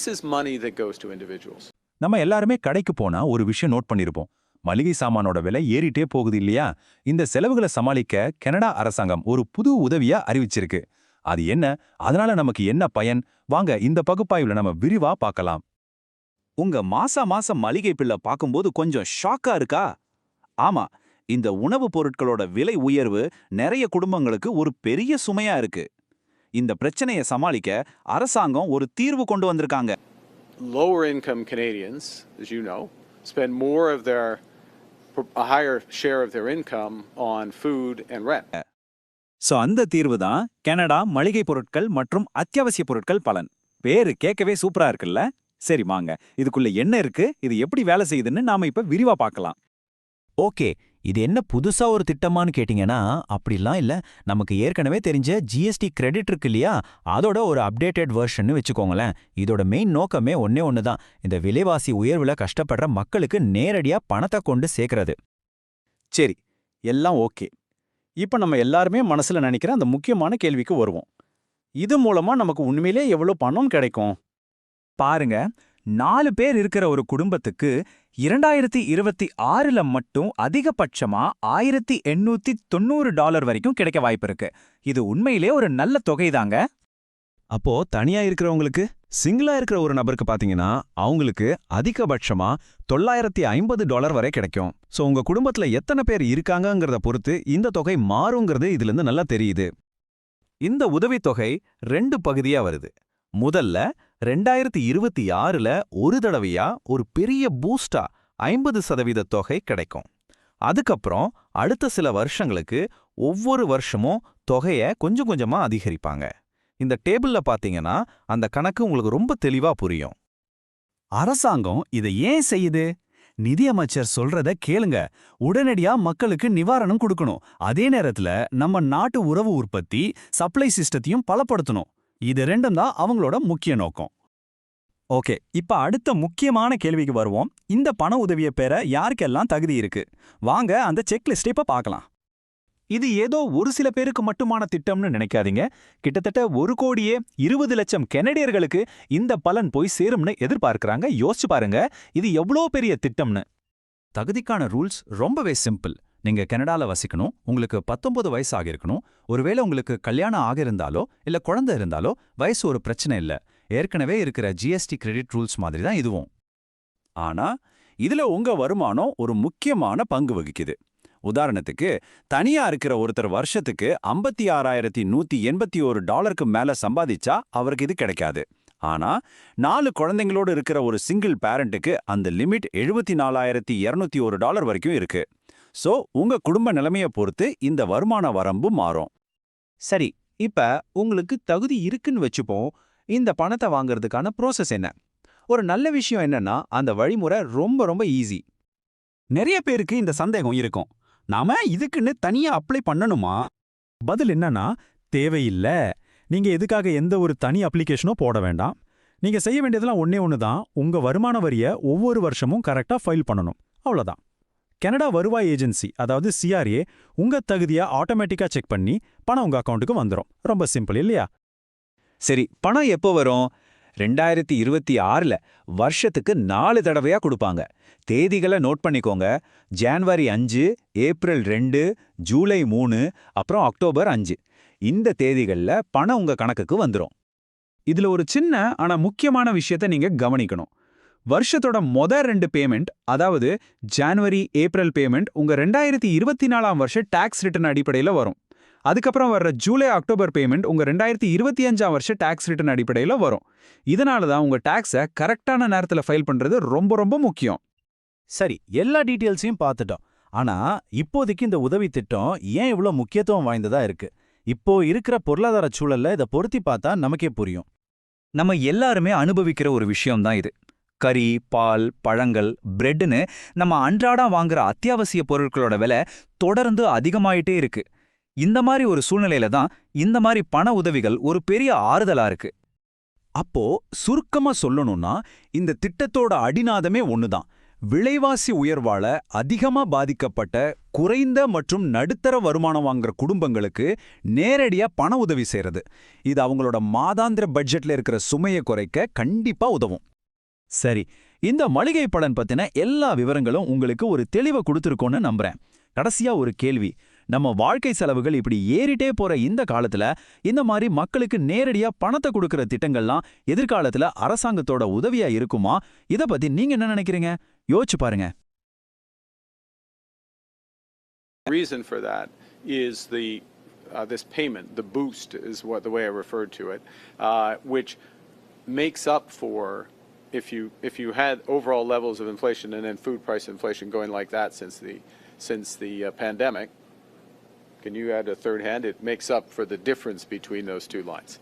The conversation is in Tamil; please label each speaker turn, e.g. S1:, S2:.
S1: This is money that goes to individuals.
S2: நம்ம எல்லாருமே கடைக்கு போனா ஒரு விஷயம் நோட் பண்ணிருப்போம். மளிகை சாமானோட விலை ஏறிட்டே போகுது இல்லையா? இந்த செலவுகளை சமாளிக்க கனடா அரசாங்கம் ஒரு புது உதவியா அறிவிச்சிருக்கு. அது என்ன? அதனால நமக்கு என்ன பயன்? வாங்க இந்த பகுப்பாய்வுல நம்ம விரிவா பார்க்கலாம்.
S3: உங்க மாசா மாசம் மளிகை பில்ல பார்க்கும்போது கொஞ்சம் ஷாக்கா இருக்கா? ஆமா இந்த உணவுப் பொருட்களோட விலை உயர்வு நிறைய குடும்பங்களுக்கு ஒரு பெரிய சுமையா இருக்கு. இந்த பிரச்சனையை சமாளிக்க அரசாங்கம் ஒரு தீர்வு கொண்டு வந்திருக்காங்க.
S1: Lower income Canadians, as you know, spend more of their, a higher share of their income on food and rent.
S3: So அந்த தீர்வு தான் கனடா மளிகை பொருட்கள் மற்றும் அத்தியாவசிய பொருட்கள் பலன். பேரு கேட்கவே சூப்பரா இருக்குல்ல? சரி வாங்க. இதுக்குள்ள என்ன இருக்கு? இது எப்படி வேலை செய்யுதுன்னு நாம இப்ப விரிவா பார்க்கலாம்.
S4: ஓகே இது என்ன புதுசா ஒரு திட்டமானு கேட்டிங்கன்னா அப்படிலாம் இல்ல. நமக்கு ஏற்கனவே தெரிஞ்ச ஜிஎஸ்டி கிரெடிட் இருக்கு இல்லையா? அதோட ஒரு அப்டேட்டட் வெர்ஷன் வச்சுக்கோங்களேன். இதோட மெயின் நோக்கமே ஒன்னே ஒன்று தான் இந்த விலைவாசி உயர்வுல கஷ்டப்படுற மக்களுக்கு நேரடியா பணத்தை கொண்டு சேர்க்கறது.
S3: சரி எல்லாம் ஓகே. இப்போ நம்ம எல்லாருமே மனசுல நினைக்கிற அந்த முக்கியமான கேள்விக்கு வருவோம். இது மூலமா நமக்கு உண்மையிலே எவ்வளவு பணம் கிடைக்கும்?
S5: பாருங்க நாலு பேர் இருக்கிற ஒரு குடும்பத்துக்கு இரண்டாயிரத்தி இருபத்தி ஆறுல மட்டும் அதிகபட்சமா ஆயிரத்தி எண்ணூத்தி தொண்ணூறு டாலர் வரைக்கும் கிடைக்க வாய்ப்பு இருக்கு. இது உண்மையிலே ஒரு நல்ல தொகைதாங்க.
S6: அப்போ தனியா இருக்கிறவங்களுக்கு சிங்கிளா இருக்கிற ஒரு நபருக்கு பாத்தீங்கன்னா அவங்களுக்கு அதிகபட்சமா தொள்ளாயிரத்தி ஐம்பது டாலர் வரை கிடைக்கும். சோ உங்க குடும்பத்துல எத்தனை பேர் இருக்காங்கங்கிறத பொறுத்து இந்த தொகை மாறுங்கிறது இதுல இருந்து நல்லா தெரியுது.
S3: இந்த உதவித்தொகை ரெண்டு பகுதியா வருது. முதல்ல ரெண்டாயிரத்தி இருபத்தி ஆறுல ஒரு தடவையா ஒரு பெரிய பூஸ்டா ஐம்பது சதவீத தொகை கிடைக்கும். அதுக்கப்புறம் அடுத்த சில வருஷங்களுக்கு ஒவ்வொரு வருஷமும் தொகையை கொஞ்சம் கொஞ்சமா அதிகரிப்பாங்க. இந்த டேபிள்ல பாத்தீங்கன்னா அந்த கணக்கு உங்களுக்கு ரொம்ப தெளிவா புரியும். அரசாங்கம் இதை ஏன் செய்யுது? நிதியமைச்சர் சொல்றத கேளுங்க. உடனடியா மக்களுக்கு நிவாரணம் கொடுக்கணும். அதே நேரத்துல நம்ம நாட்டு உறவு உற்பத்தி சப்ளை சிஸ்டத்தையும் பலப்படுத்தணும். இது ரெண்டும் தான் அவங்களோட முக்கிய நோக்கம்.
S5: ஓகே இப்ப அடுத்த முக்கியமான கேள்விக்கு வருவோம். இந்த பண உதவியை பெற யாருக்கெல்லாம் தகுதி இருக்கு? வாங்க அந்த செக்லிஸ்ட் இப்ப பார்க்கலாம். இது ஏதோ ஒரு சில பேருக்கு மட்டுமான திட்டம்னு நினைக்காதீங்க. கிட்டத்தட்ட ஒரு கோடியே இருபது லட்சம் கெனடியர்களுக்கு இந்த பலன் போய் சேரும்னு எதிர்பார்க்கறாங்க. யோசிச்சு பாருங்க இது எவ்வளோ பெரிய திட்டம்னு. தகுதிக்கான ரூல்ஸ் ரொம்பவே சிம்பிள். நீங்க கனடால வசிக்கணும் உங்களுக்கு பத்தொன்பது வயசு ஆகிருக்கணும் ஒருவேளை உங்களுக்கு கல்யாணம் ஆகிருந்தாலோ இல்ல குழந்தை இருந்தாலோ வயசு ஒரு பிரச்சனை இல்ல. ஏற்கனவே இருக்கிற ஜிஎஸ்டி கிரெடிட் ரூல்ஸ் மாதிரி தான் இதுவும்.
S3: ஆனா இதுல உங்க வருமானம் ஒரு முக்கியமான பங்கு வகிக்குது. உதாரணத்துக்கு தனியா இருக்கிற ஒருத்தர் வருஷத்துக்கு ஐம்பத்தி ஆறாயிரத்தி நூத்தி எண்பத்தி ஒரு டாலருக்கு மேல சம்பாதிச்சா அவருக்கு இது கிடைக்காது. ஆனா நாலு குழந்தைங்களோடு இருக்கிற ஒரு சிங்கிள் பேரண்ட்டுக்கு அந்த லிமிட் எழுபத்தி நாலாயிரத்தி இருநூத்தி ஒரு டாலர் வரைக்கும் இருக்கு. சோ உங்க குடும்ப நிலைமைய பொறுத்து இந்த வருமான வரம்பு மாறும்.
S7: சரி இப்ப உங்களுக்கு தகுதி இருக்குன்னு வச்சுப்போம். இந்த பணத்தை வாங்குறதுக்கான ப்ரோசஸ் என்ன? ஒரு நல்ல விஷயம் என்னன்னா அந்த வழிமுறை ரொம்ப ரொம்ப ஈஸி
S3: நிறைய பேருக்கு இந்த சந்தேகம் இருக்கும். நாம இதுக்குன்னு தனியா அப்ளை பண்ணணுமா?
S5: பதில் என்னன்னா தேவையில்ல. நீங்க எதுக்காக எந்த ஒரு தனி அப்ளிகேஷனோ போட வேண்டாம். நீங்க செய்ய வேண்டியதெல்லாம் ஒன்னே ஒன்று தான் உங்க வருமான வரிய ஒவ்வொரு வருஷமும் கரெக்டா ஃபைல் பண்ணணும். அவ்வளவுதான். கனடா வருவாய் ஏஜென்சி அதாவது சிஆர்ஏ உங்க தகுதியா ஆட்டோமேட்டிக்கா செக் பண்ணி பணம் உங்க அக்கௌண்ட்டுக்கு வந்துரும். ரொம்ப சிம்பிள் இல்லையா?
S3: சரி பணம் எப்போ வரும்? ரெண்டாயிரத்தி இருபத்தி ஆறுல வருஷத்துக்கு நாலு தடவையா கொடுப்பாங்க. தேதிகளை நோட் பண்ணிக்கோங்க. ஜான்வரி அஞ்சு ஏப்ரல் ரெண்டு ஜூலை மூணு அப்புறம் அக்டோபர் அஞ்சு. இந்த தேதிகள்ல பணம் உங்க கணக்குக்கு வந்துரும். இதுல ஒரு சின்ன ஆனா முக்கியமான விஷயத்த நீங்க கவனிக்கணும். வருஷத்தோட மொத ரெண்டு பேமெண்ட் அதாவது ஜான்வரி ஏப்ரல் பேமெண்ட் உங்க ரெண்டாயிரத்தி இருபத்தி நாலாம் வருஷ டேக்ஸ் ரிட்டர்ன் அடிப்படையில் வரும். அதுக்கப்புறம் வர்ற ஜூலை அக்டோபர் பேமெண்ட் உங்க ரெண்டாயிரத்தி இருபத்தி அஞ்சாம் வருஷ டாக்ஸ் ரிட்டர்ன் அடிப்படையில் வரும். இதனால தான் உங்க டாக்ஸை கரெக்டான நேரத்தில் ஃபைல் பண்றது ரொம்ப ரொம்ப முக்கியம்.
S7: சரி எல்லா டீட்டெயில்ஸையும் பார்த்துட்டோம். ஆனா இப்போதைக்கு இந்த உதவி திட்டம் ஏன் இவ்வளோ முக்கியத்துவம் வாய்ந்ததா இருக்கு? இப்போ இருக்கிற பொருளாதார சூழல்ல இதை பொருத்தி பார்த்தா நமக்கே புரியும்.
S5: நம்ம எல்லாருமே அனுபவிக்கிற ஒரு விஷயம் தான் இது. கறி பால் பழங்கள் பிரெட்னு நம்ம அன்றாடம் வாங்குற அத்தியாவசிய பொருட்களோட விலை தொடர்ந்து அதிகமாயிட்டே இருக்கு. இந்த மாதிரி ஒரு சூழ்நிலையில தான் இந்த மாதிரி பண உதவிகள் ஒரு பெரிய ஆறுதலா இருக்கு.
S3: அப்போ சுருக்கமா சொல்லணும்னா இந்த திட்டத்தோட அடிநாதமே ஒண்ணுதான். விலைவாசி உயர்வால அதிகமா பாதிக்கப்பட்ட குறைந்த மற்றும் நடுத்தர வருமானம் வாங்குற குடும்பங்களுக்கு நேரடியா பண உதவி செய்யறது இது அவங்களோட மாதாந்திர பட்ஜெட்ல இருக்கிற சுமையை குறைக்க கண்டிப்பா உதவும்.
S4: சரி இந்த மளிகை பலன் பத்தின எல்லா விவரங்களும் உங்களுக்கு ஒரு தெளிவை கொடுத்துருக்கோன்னு நம்புறேன். கடைசியா ஒரு கேள்வி. நம்ம வாழ்க்கை செலவுகள் இப்படி ஏறிட்டே போற இந்த காலத்துல இந்த மாதிரி மக்களுக்கு நேரடியா பணத்தை கொடுக்கற திட்டங்கள்லாம் எதிர்காலத்துல அரசாங்கத்தோட உதவியா இருக்குமா இத பத்தி நீங்க என்ன நினைக்கிறீங்க யோசிச்சு பாருங்க
S1: reason for that is the, uh, this payment, the boost is what, the way I referred to it, uh, which makes up for, if you, if you had overall levels of inflation and then food price inflation going like that since the, since the uh, pandemic, can you add a third hand? It makes up for the difference between those two lines.